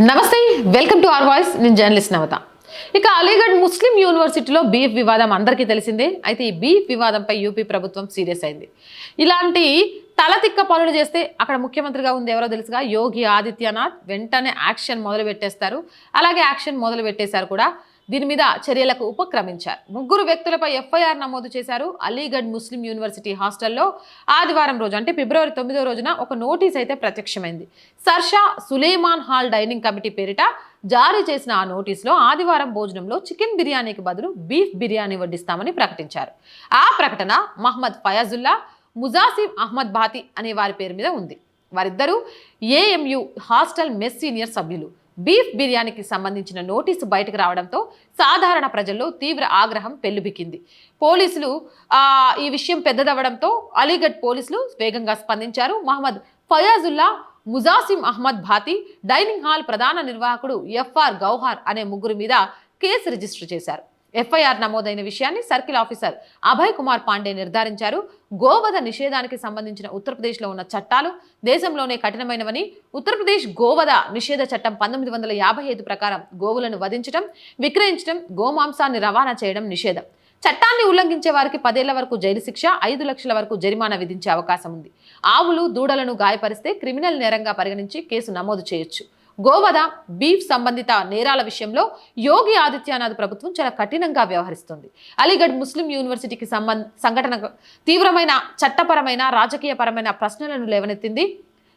Namaste welcome to our voice. నేను journalist Navata. ఇక అలీగఢ్ ముస్లిం యూనివర్సిటీలో బీఫ్ వివాదం అందరికీ తెలిసిందే. అయితే ఈ బీఫ్ వివాదంపై యూపీ ప్రభుత్వం సీరియస్ అయింది. ఇలాంటి తలతిక్క పనులు చేస్తే అక్కడ ముఖ్యమంత్రిగా ఉంది ఎవరో తెలుసుగా? యోగి ఆదిత్యనాథ్. వెంటనే యాక్షన్ మొదలు పెట్టేస్తారు అలాగే యాక్షన్ మొదలు పెట్టేశారు కూడా. దీని మీద చర్యలకు ఉపక్రమించారు. ముగ్గురు వ్యక్తులపై ఎఫ్ఐఆర్ నమోదు చేశారు. అలీగఢ్ ముస్లిం యూనివర్సిటీ హాస్టల్లో ఆదివారం రోజు అంటే ఫిబ్రవరి తొమ్మిదో రోజున ఒక నోటీస్ అయితే ప్రత్యక్షమైంది. సర్షా సులేమాన్ హాల్ డైనింగ్ కమిటీ పేరిట జారీ చేసిన ఆ నోటీసులో ఆదివారం భోజనంలో చికెన్ బిర్యానీకి బదులు బీఫ్ బిర్యానీ వడ్డిస్తామని ప్రకటించారు. ఆ ప్రకటన మహమ్మద్ ఫయాజుల్లా ముజాసిం అహ్మద్ బాతి అనే వారి పేరు మీద ఉంది. వారిద్దరూ ఏఎంయు హాస్టల్ మెస్ సీనియర్ సభ్యులు. బీఫ్ బిర్యానీకి సంబంధించిన నోటీసు బయటకు రావడంతో సాధారణ ప్రజల్లో తీవ్ర ఆగ్రహం పెల్లుబికింది. పోలీసులు ఈ విషయం పెద్దదవ్వడంతో అలీగఢ్ పోలీసులు వేగంగా స్పందించారు. మహమ్మద్ ఫయాజుల్లా ముజాసిం అహ్మద్ భాతి డైనింగ్ హాల్ ప్రధాన నిర్వాహకుడు ఎఫ్ఆర్ గౌహార్ అనే ముగ్గురు మీద కేసు రిజిస్టర్ చేశారు. ఎఫ్ఐఆర్ నమోదైన విషయాన్ని సర్కిల్ ఆఫీసర్ అభయ్ కుమార్ పాండే నిర్ధారించారు. గోవధ నిషేధానికి సంబంధించిన ఉత్తరప్రదేశ్లో ఉన్న చట్టాలు దేశంలోనే కఠినమైనవని ఉత్తరప్రదేశ్ గోవధ నిషేధ చట్టం పంతొమ్మిది వందల యాభై ఐదు ప్రకారం గోవులను వధించడం విక్రయించడం గోమాంసాన్ని రవాణా చేయడం నిషేధం. చట్టాన్ని ఉల్లంఘించే వారికి పదేళ్ళ వరకు జైలు శిక్ష ఐదు లక్షల వరకు జరిమానా విధించే అవకాశం ఉంది. ఆవులు దూడలను గాయపరిస్తే క్రిమినల్ నేరంగా పరిగణించి కేసు నమోదు చేయొచ్చు. గోవధ బీఫ్ సంబంధిత నేరాల విషయంలో యోగి ఆదిత్యనాథ్ ప్రభుత్వం చాలా కఠినంగా వ్యవహరిస్తుంది. అలీగఢ్ ముస్లిం యూనివర్సిటీకి సంబంధ సంఘటన తీవ్రమైన చట్టపరమైన రాజకీయపరమైన ప్రశ్నలను లేవనెత్తింది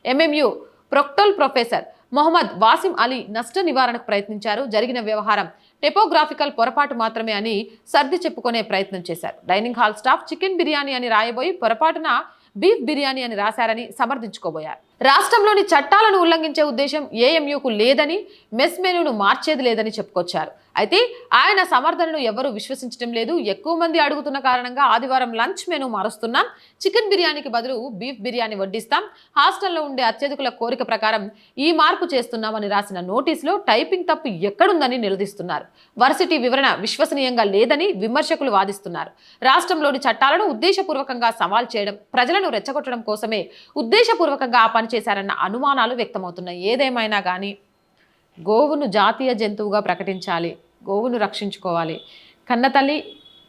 MMU proctor professor Mohammad Wasim Ali నష్ట నివారణకు ప్రయత్నించారు. జరిగిన వ్యవహారం టెపోగ్రాఫికల్ పొరపాటు మాత్రమే అని సర్ది చెప్పుకునే ప్రయత్నం చేశారు. Dining hall staff chicken biryani అని రాయబోయి పొరపాటున బీఫ్ బిర్యానీ అని రాశారని సమర్థించుకోబోయారు. రాష్ట్రంలోని చట్టాలను ఉల్లంఘించే ఉద్దేశం ఏఎంయూకు లేదని మెస్ మెనూను మార్చేది లేదని చెప్పుకొచ్చారు. అయితే ఆయన సమర్థనను ఎవరూ విశ్వసించడం లేదు. ఎక్కువ మంది అడుగుతున్న కారణంగా ఆదివారం లంచ్ మెనూ మారుస్తున్నాం. చికెన్ బిర్యానీకి బదులు బీఫ్ బిర్యానీ వడ్డిస్తాం. హాస్టల్లో ఉండే అత్యధికుల కోరిక ప్రకారం ఈ మార్పు చేస్తున్నామని రాసిన నోటీసులో టైపింగ్ తప్పు ఎక్కడుందని నిలదీస్తున్నారు. వర్సిటీ వివరణ విశ్వసనీయంగా లేదని విమర్శకులు వాదిస్తున్నారు. రాష్ట్రంలోని చట్టాలను ఉద్దేశపూర్వకంగా సవాల్ చేయడం ప్రజలను రెచ్చగొట్టడం కోసమే ఉద్దేశపూర్వకంగా ఆ పని చేశారన్న అనుమానాలు వ్యక్తమవుతున్నాయి. ఏదేమైనా కానీ గోవును జాతీయ జంతువుగా ప్రకటించాలి. గోవును రక్షించుకోవాలి. కన్నతల్లి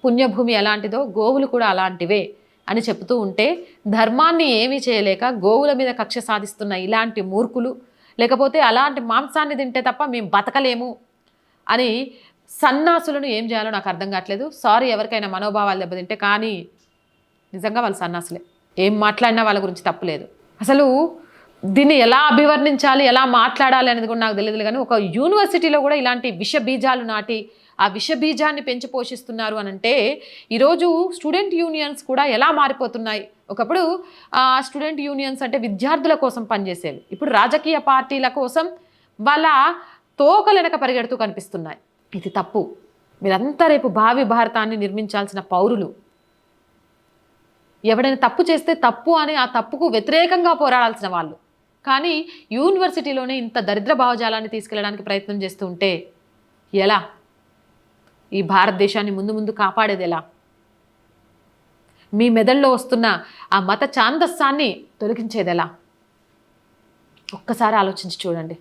పుణ్యభూమి ఎలాంటిదో గోవులు కూడా అలాంటివే అని చెబుతూ ఉంటే ధర్మాన్ని ఏమీ చేయలేక గోవుల మీద కక్ష సాధిస్తున్న ఇలాంటి మూర్ఖులు లేకపోతే అలాంటి మాంసాన్ని తింటే తప్ప మేము బతకలేము అని సన్నాసులను ఏం చేయాలో నాకు అర్థం కావట్లేదు. సారీ ఎవరికైనా మనోభావాలు దెబ్బతింటే కానీ నిజంగా వాళ్ళు సన్నాసులే. ఏం మాట్లాడినా వాళ్ళ గురించి తప్పులేదు అసలు దీన్ని ఎలా అభివర్ణించాలి ఎలా మాట్లాడాలి అనేది కూడా నాకు తెలియదు కానీ ఒక యూనివర్సిటీలో కూడా ఇలాంటి విష బీజాలు నాటి ఆ విష బీజాన్ని పెంచి పోషిస్తున్నారు అని అంటే ఈరోజు స్టూడెంట్ యూనియన్స్ కూడా ఎలా మారిపోతున్నాయి? ఒకప్పుడు ఆ స్టూడెంట్ యూనియన్స్ అంటే విద్యార్థుల కోసం పనిచేసేవి. ఇప్పుడు రాజకీయ పార్టీల కోసం వాళ్ళ తోకలు వెనక పరిగెడుతూ కనిపిస్తున్నాయి. ఇది తప్పు. మీరంతా రేపు భావి భారతాన్ని నిర్మించాల్సిన పౌరులు. ఎవడైనా తప్పు చేస్తే తప్పు అని ఆ తప్పుకు వ్యతిరేకంగా పోరాడాల్సిన వాళ్ళు. కానీ యూనివర్సిటీలోనే ఇంత దరిద్ర భావజాలాన్ని తీసుకెళ్ళడానికి ప్రయత్నం చేస్తూ ఉంటే ఎలా? ఈ భారతదేశాన్ని ముందు ముందు కాపాడేది ఎలా? మీ మెదడులో వస్తున్న ఆ మత ఛాందస్సాన్ని తొలగించేది ఎలా? ఒక్కసారి ఆలోచించి చూడండి.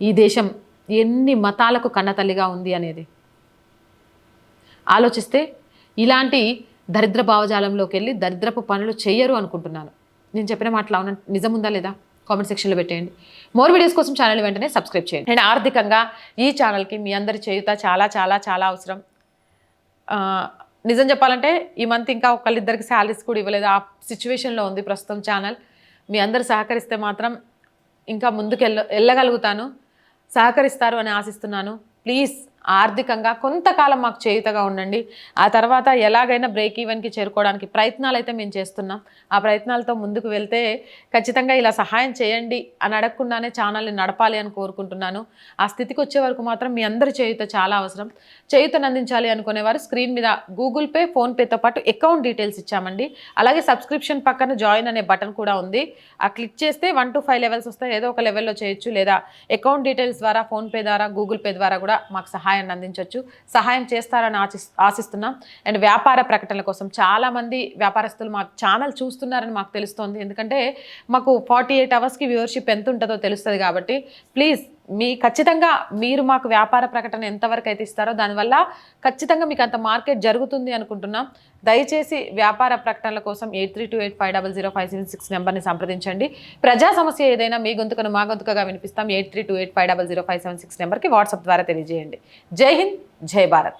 ఈ దేశం ఎన్ని మతాలకు కన్నతల్లిగా ఉంది అనేది. ఆలోచిస్తే ఇలాంటి దరిద్ర భావజాలంలోకి వెళ్ళి దరిద్రపు పనులు చేయరు అనుకుంటున్నాను. నేను చెప్పిన మాటలు అవున? నిజం ఉందా లేదా? కామెంట్ సెక్షన్లో పెట్టేయండి. మోర్ వీడియోస్ కోసం ఛానల్ వెంటనే సబ్స్క్రైబ్ చేయండి. నేను ఆర్థికంగా ఈ ఛానల్కి మీ అందరి చేయుత చాలా చాలా చాలా అవసరం. నిజం చెప్పాలంటే ఈ మంత్ ఇంకా ఒకళ్ళిద్దరికి శాలరీస్ కూడా ఇవ్వలేదు. ఆ సిచ్యువేషన్లో ఉంది ప్రస్తుతం ఛానల్ మీ అందరు సహకరిస్తే మాత్రం ఇంకా ముందుకు వెళ్ళ వెళ్ళగలుగుతాను. సహకరిస్తారు అని ఆశిస్తున్నాను. ప్లీజ్ ఆర్థికంగా కొంతకాలం మాకు చేయుతగా ఉండండి. ఆ తర్వాత ఎలాగైనా బ్రేక్ ఈవెన్కి చేరుకోవడానికి ప్రయత్నాలు అయితే మేము చేస్తున్నాం. ఆ ప్రయత్నాలతో ముందుకు వెళ్తే ఖచ్చితంగా ఇలా సహాయం చేయండి అని అడగకుండానే ఛానల్ని నడపాలి అని కోరుకుంటున్నాను. ఆ స్థితికి వచ్చే వరకు మాత్రం మీ అందరి చేయుత చాలా అవసరం. చేయుతను అందించాలి అనుకునేవారు స్క్రీన్ మీద గూగుల్ పే ఫోన్పేతో పాటు అకౌంట్ డీటెయిల్స్ ఇచ్చామండి. అలాగే సబ్స్క్రిప్షన్ పక్కన జాయిన్ అనే బటన్ కూడా ఉంది. ఆ క్లిక్ చేస్తే వన్ టు ఫైవ్ లెవెల్స్ వస్తాయి. ఏదో ఒక లెవెల్లో చేయొచ్చు. లేదా అకౌంట్ డీటెయిల్స్ ద్వారా ఫోన్పే ద్వారా గూగుల్ పే ద్వారా కూడా మాకు సహాయం సహాయాన్ని అందించవచ్చు సహాయం చేస్తారని ఆశి ఆశిస్తున్నాం. అండ్ వ్యాపార ప్రకటనల కోసం చాలామంది వ్యాపారస్తులు మా ఛానల్ చూస్తున్నారని మాకు తెలుస్తోంది. ఎందుకంటే మాకు ఫార్టీ ఎయిట్ అవర్స్కి వ్యూవర్షిప్ ఎంత ఉంటుందో తెలుస్తుంది కాబట్టి ప్లీజ్ మీ ఖచ్చితంగా మీరు మాకు వ్యాపార ప్రకటన ఎంతవరకు అయితే ఇస్తారో దానివల్ల ఖచ్చితంగా మీకు అంత మార్కెట్ జరుగుతుంది అనుకుంటున్నాం. దయచేసి వ్యాపార ప్రకటనల కోసం eight three two eight five double zero five seven six నెంబర్ని సంప్రదించండి. ప్రజా సమస్య ఏదైనా మీ గొంతుకను మా గొంతుకగా వినిపిస్తాం. Eight three two eight five double zero five seven six నెంబర్కి వాట్సాప్ ద్వారా తెలియజేయండి. జై హింద్ జై భారత్.